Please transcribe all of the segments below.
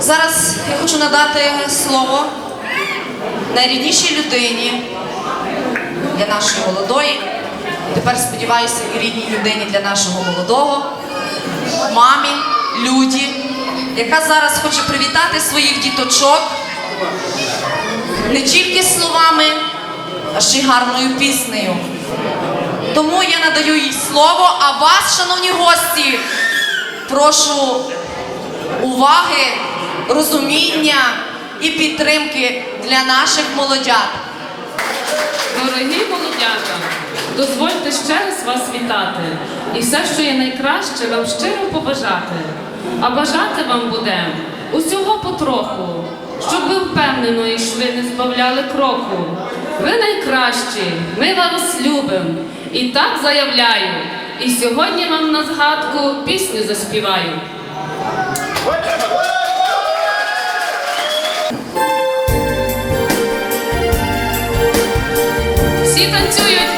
Зараз я хочу надати слово найріднішій людині для нашої молодої. Тепер сподіваюся, і рідній людині для нашого молодого, мамі, люді, яка зараз хоче привітати своїх діточок не тільки словами, а ще й гарною піснею. Тому я надаю їй слово, а вас, шановні гості, прошу уваги розуміння і підтримки для наших молодят. Дорогі молодята, дозвольте ще раз вас вітати і все, що є найкраще, вам щиро побажати. А бажати вам буде усього потроху, щоб ви впевнено йшли, не збавляли кроку. Ви найкращі, ми вас любимо. І так заявляю. І сьогодні вам на згадку пісню заспіваю. 分就有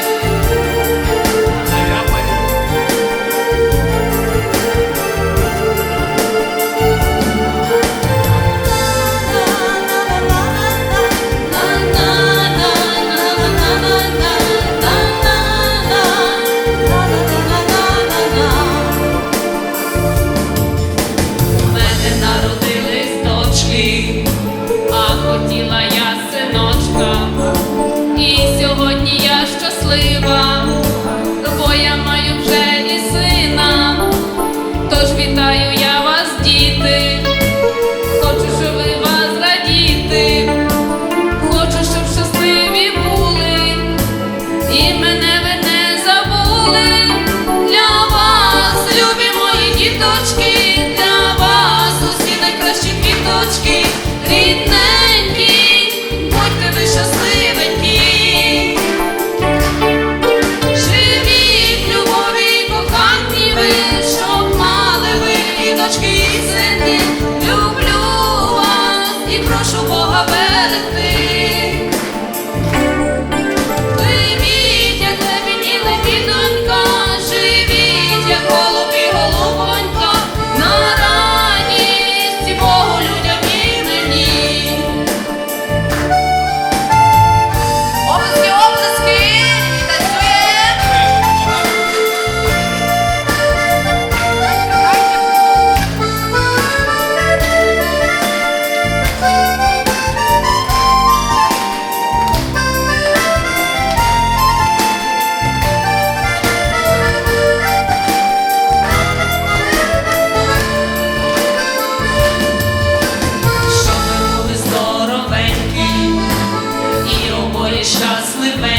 щасливе.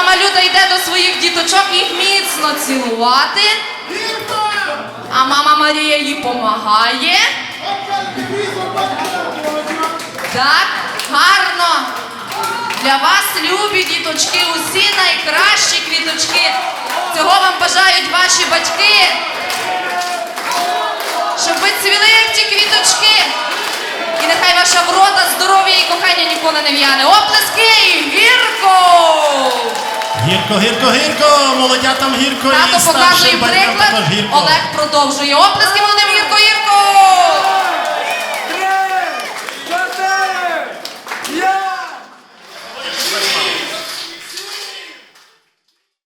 Мама Люда йде до своїх діточок їх міцно цілувати. А мама Марія їй помагає. Так, гарно. Для вас, любі діточки, усі найкращі квіточки. Цього вам бажають ваші батьки. Щоб ви цвіли, як ті квіточки. І нехай ваша врода, здоров'я і кохання ніколи не в'яне. Оплески і гірко! Гірко, гірко! Молодятам гірко і Тато покаже показує батькам приклад, також гірко. Олег продовжує. Оплески молодим